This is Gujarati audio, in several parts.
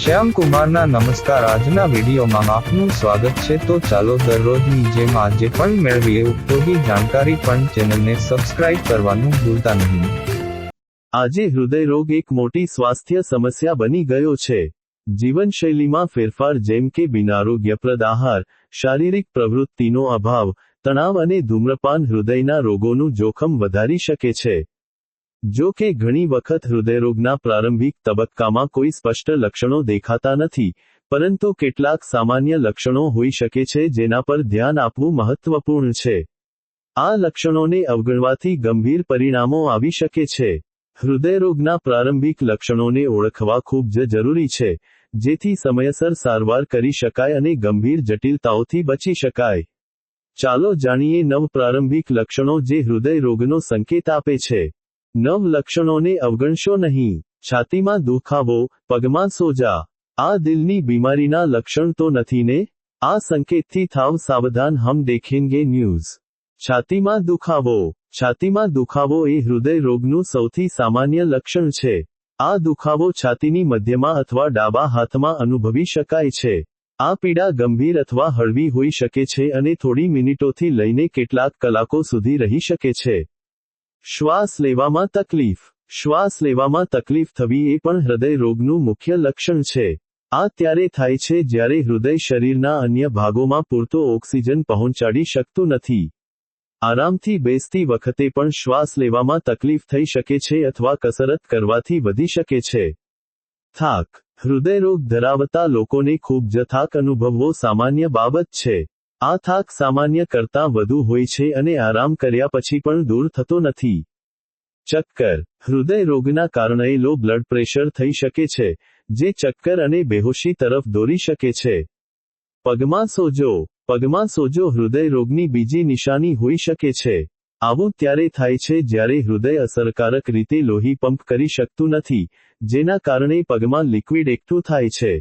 શ્યામ કુમારના નમસ્કાર. આજના વિડીયોમાં આપનું સ્વાગત છે. તો ચાલો દરરોજની જેમ આજે પણ મેળવીએ. ઉપયોગી જાણકારી પણ ચેનલને સબસ્ક્રાઇબ કરવાનું ભૂલતા નહીં. આજે હૃદયરોગ એક મોટી સ્વાસ્થ્ય સમસ્યા બની ગયો છે. જીવનશૈલીમાં ફેરફાર જેમ કે બિનારોગ્યપ્રદ આહાર, શારીરિક પ્રવૃત્તિનો અભાવ, તણાવ અને ધૂમ્રપાન હૃદયના રોગોનું જોખમ વધારી શકે છે. જો કે ઘણી વખત હૃદયરોગના પ્રારંભિક તબક્કામાં કોઈ સ્પષ્ટ લક્ષણો દેખાતા નથી, પરંતુ કેટલાક સામાન્ય લક્ષણો હોઈ શકે છે જેના પર ધ્યાન આપવું મહત્વપૂર્ણ છે. આ લક્ષણોને અવગણવાથી ગંભીર પરિણામો આવી શકે છે. હૃદયરોગના પ્રારંભિક લક્ષણોને ઓળખવા ખૂબ જ જરૂરી છે, જેથી સમયસર સારવાર કરી શકાય અને ગંભીર જટિલતાઓથી બચી શકાય. ચાલો જાણીએ નવ પ્રારંભિક લક્ષણો જે હૃદય રોગનો સંકેત આપે છે. નવ લક્ષણોને અવગણશો નહીં. છાતીમાં દુખાવો, પગમાં સોજા. આ દિલની બીમારીના લક્ષણ તો નથી ને? આ સંકેતથી થાવ સાવધાન હમ દેખેંગે ન્યૂઝ. છાતીમાં દુખાવો. છાતીમાં દુખાવો એ હૃદય રોગનું સૌથી સામાન્ય લક્ષણ છે. આ દુખાવો છાતીની મધ્યમાં અથવા ડાબા હાથમાં અનુભવી શકાય છે. આ પીડા ગંભીર અથવા હળવી હોઈ શકે છે અને થોડી મિનિટોથી લઈને કેટલાક કલાકો સુધી રહી શકે છે. શ્વાસ લેવામાં તકલીફ. શ્વાસ લેવામાં તકલીફ થવી એ પણ હૃદય રોગનું મુખ્ય લક્ષણ છે. આ ત્યારે થાય છે જ્યારે હૃદય શરીરના અન્ય ભાગોમાં પૂરતો ઓક્સિજન પહોંચાડી શકતું નથી. આરામથી બેસતી વખતે પણ શ્વાસ લેવામાં તકલીફ થઈ શકે છે અથવા કસરત કરવાથી વધી શકે છે. થાક. હૃદયરોગ ધરાવતા લોકોને ખૂબ જ થાક અનુભવવો સામાન્ય બાબત છે. આ થાક સામાન્ય કરતાં વધુ હોય છે અને આરામ કર્યા પછી પણ દૂર થતો નથી. ચક્કર. હૃદય રોગના કારણે લો બ્લડ પ્રેશર થઈ શકે છે, જે ચક્કર અને બેહોશી તરફ દોરી શકે છે. પગમાં સોજો. પગમાં સોજો હૃદય રોગની બીજી નિશાની હોઈ શકે છે. આવું ત્યારે થાય છે જ્યારે હૃદય અસરકારક રીતે લોહી પંપ કરી શકતું નથી, જેના કારણે પગમાં લિક્વિડ એકઠું થાય છે.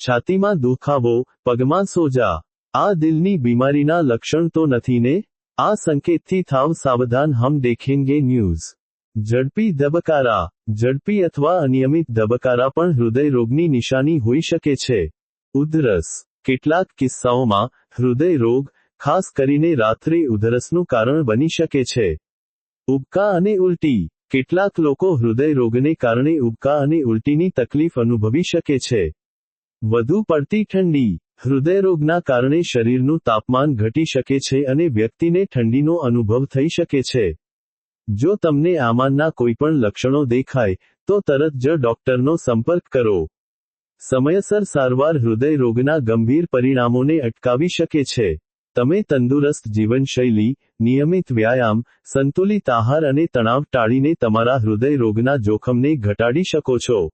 છાતીમાં દુખાવો. પગમાં સોજા. આ દિલની બીમારીના લક્ષણ તો નથી ને? આ સંકેતથી થાવ સાવધાન, હમ દેખેંગે ન્યૂઝ. ઝડપી ધબકારા. ઝડપી અથવા અનિયમિત ધબકારા પણ હૃદય રોગની નિશાની હોઈ શકે છે. ઉધરસ. કેટલાક કિસ્સાઓમાં હૃદય રોગ, ખાસ કરીને રાત્રે ઉધરસનું કારણ બની શકે છે. ઉબકા અને ઉલટી. કેટલાક લોકો હૃદય રોગને કારણે ઉબકા અને ઉલટીની તકલીફ અનુભવી શકે છે. વધુ પડતી ઠંડી. હૃદયરોગના કારણે શરીરનું તાપમાન ઘટી શકે છે અને વ્યક્તિને ઠંડીનો અનુભવ થઈ શકે છે. જો તમને આમાંના કોઈપણ લક્ષણો દેખાય, તો તરત જ ડોક્ટરનો સંપર્ક કરો. સમયસર સારવાર હૃદય રોગના ગંભીર પરિણામોને અટકાવી શકે છે. તમે તંદુરસ્ત જીવનશૈલી, નિયમિત વ્યાયામ, સંતુલિત આહાર અને તણાવ ટાળીને તમારા હૃદય રોગના જોખમને ઘટાડી શકો છો.